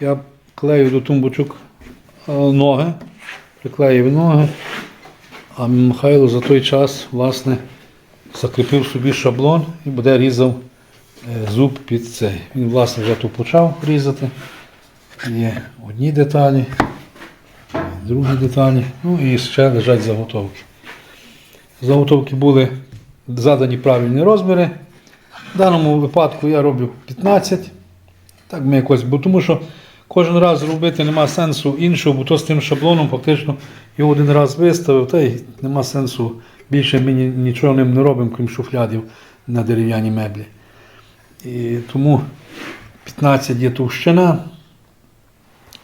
Я клею до тумбочок е, ноги, приклеїв ноги, а Михайло за той час власне, закріпив собі шаблон і буде різав е, зуб під цей. Він власне вже тут почав різати. Є одні деталі, другі деталі, ну і ще лежать заготовки. Заготовки були задані правильні розміри. В даному випадку я роблю 15. Так ми якось, бо тому що кожен раз робити нема сенсу іншого, бо то з тим шаблоном фактично його один раз виставив, та й нема сенсу більше ми нічого ним не робимо, крім шуфлядів на дерев'яні меблі. І тому 15 є товщина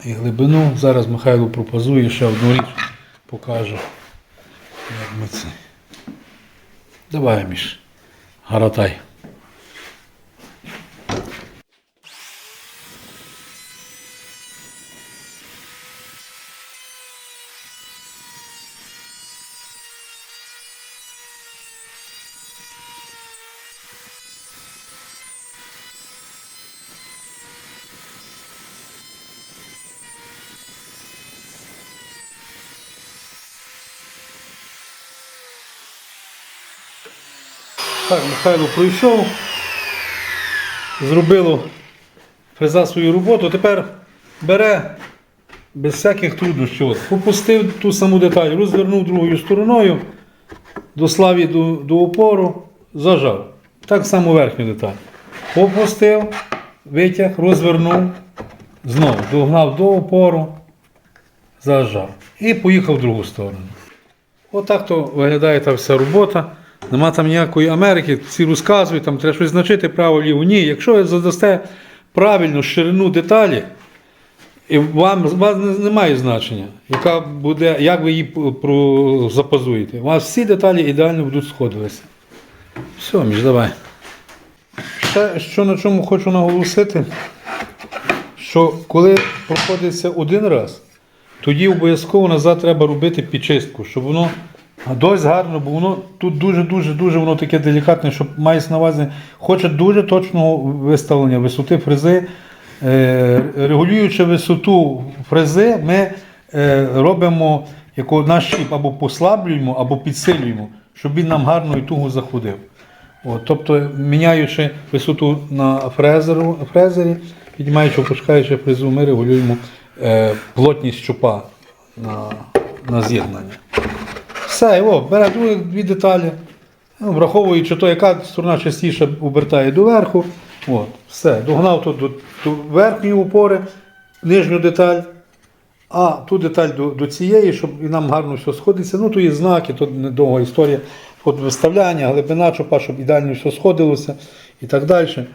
і глибину. Зараз Михайло пропозує ще одну річ, покаже. Як ми це. Давай, Міш, гаратай. Так, Михайло пройшов, зробило фреза свою роботу, тепер бере без всяких труднощів. От, Попустив ту саму деталь, розвернув другою стороною, до славі до, до опору, зажав. Так само верхню деталь. Попустив, витяг, розвернув, знову догнав до опору, зажав. І поїхав в другу сторону. Отак то виглядає та вся робота. Нема там ніякої Америки, всі розказують, там треба щось значити право ліво. Ні, якщо ви задасте правильну ширину деталі, і вам, вас не- немає значення, яка буде, як ви її про- запазуєте. У вас всі деталі ідеально будуть сходитися. Все, між давай. Ще що на чому хочу наголосити, що коли проходиться один раз, тоді обов'язково назад треба робити підчистку, щоб воно досить гарно, бо воно тут дуже-дуже дуже воно таке делікатне, щоб мається на увазі, хоче дуже точного виставлення висоти фрези. Е, Регулюючи висоту фрези, ми е, робимо яку наш щіп або послаблюємо, або підсилюємо, щоб він нам гарно і туго заходив. От, тобто, міняючи висоту на фрезеру, фрезері, піднімаючи, опускаючи фрезу, ми регулюємо е, плотність щупа на, на з'єднання. Все, о, бере дві деталі, ну, враховуючи то, яка сторона частіше обертає доверху. От, все, догнав тут до, до верхньої опори, нижню деталь, а ту деталь до, до цієї, щоб і нам гарно все сходиться. Ну, то є знаки, то недовга історія. От виставляння, глибина чопа, щоб ідеально все сходилося і так далі. Е,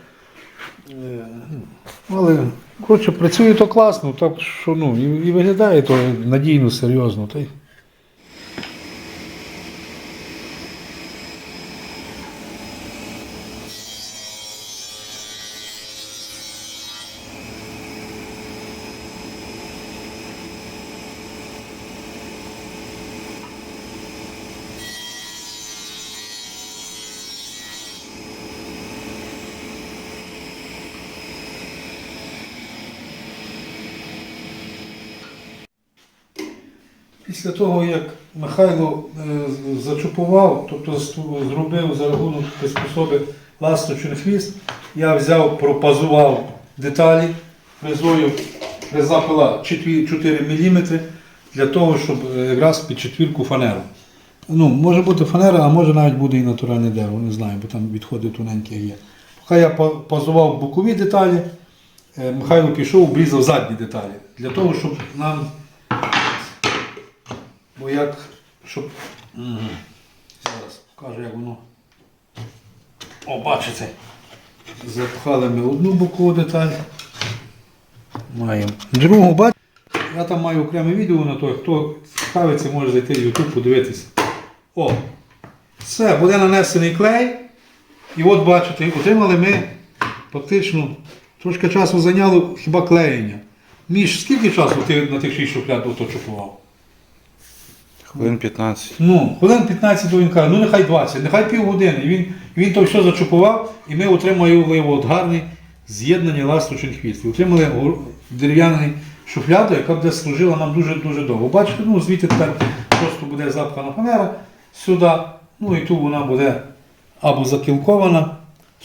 ну, Але, коротше, працює то класно, так що ну, і, і виглядає то надійно, серйозно. Та й Після того, як Михайло е, зачупував, тобто зробив за рахунок приспособи ласточний хвіст, я взяв, пропазував деталі фрезою. Фреза пила 4 мм для того, щоб е, якраз під четвірку фанеру. Ну, може бути фанера, а може навіть буде і натуральне дерево, не знаю, бо там відходи тоненькі є. Поки я пазував бокові деталі, е, Михайло пішов, обрізав задні деталі. Для того, щоб нам Бо як, щоб. Зараз покажу, як воно. О, бачите. Запхали ми одну бокову деталь. Маємо другу, бачите. Я там маю окреме відео на то, хто цікавиться, може зайти в YouTube, подивитися. О! Все, буде нанесений клей. І от бачите, отримали ми фактично трошки часу зайняло хіба клеєння. Між скільки часу ти на тих шість шухляд ото чупував? Хвилин 15. Ну, хвилин 15 до він каже, ну нехай 20, нехай півгодини. Він, він то все зачупував, і ми отримали от гарне з'єднання ласточних хвіст. Отримали дерев'яну шуфляду, яка буде служила нам дуже-дуже довго. Бачите, ну звідти тепер просто буде запхана фанера сюди, ну і тут вона буде або закілкована,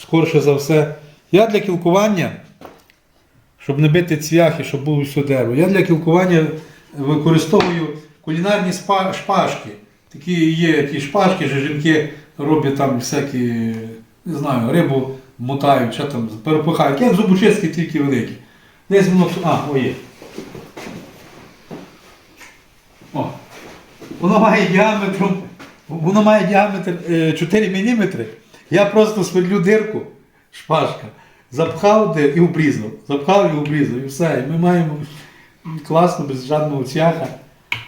скорше за все. Я для кілкування, щоб не бити цвяхи, щоб було все дерево, я для кілкування використовую кулінарні шпажки. Такі є ті шпажки, що жінки роблять там всякі, не знаю, рибу мотають, що там, перепихають. Як зубочистки тільки великі. Десь воно. А, о. О. Воно має діаметром, воно має діаметр е, 4 мм. Я просто сверлю дирку, шпажка, запхав і обрізав. Запхав і обрізав. І все. І ми маємо класно, без жодного цвяха.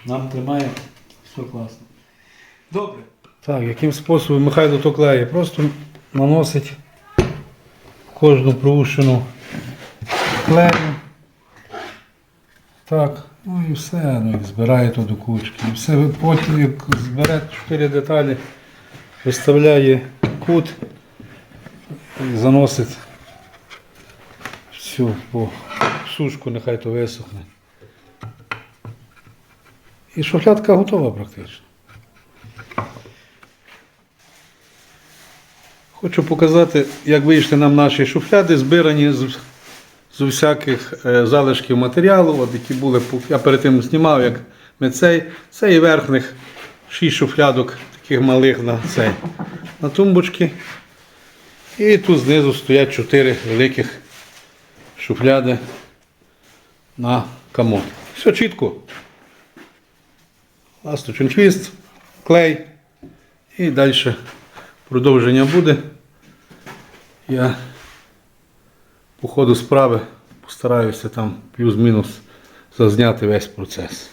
Нам тримає все класно. Добре. Так, яким способом Михайло то клеє? Просто наносить кожну проущену клею. Так, ну і все, ну, і збирає то до кучки. І все, потім, як збере чотири деталі, виставляє кут і заносить всю по сушку, нехай то висохне. І шухлядка готова практично. Хочу показати, як вийшли нам наші шуфляди, збирані з, з усяких е, залишків матеріалу, от які були, я перед тим знімав, як ми цей, це і верхних шість шуфлядок, таких малих на цей, на тумбочки. І тут знизу стоять чотири великих шуфляди на комод. Все чітко. Ласточен хвіст, клей. І далі продовження буде. Я по ходу справи постараюся там плюс-мінус зазняти весь процес.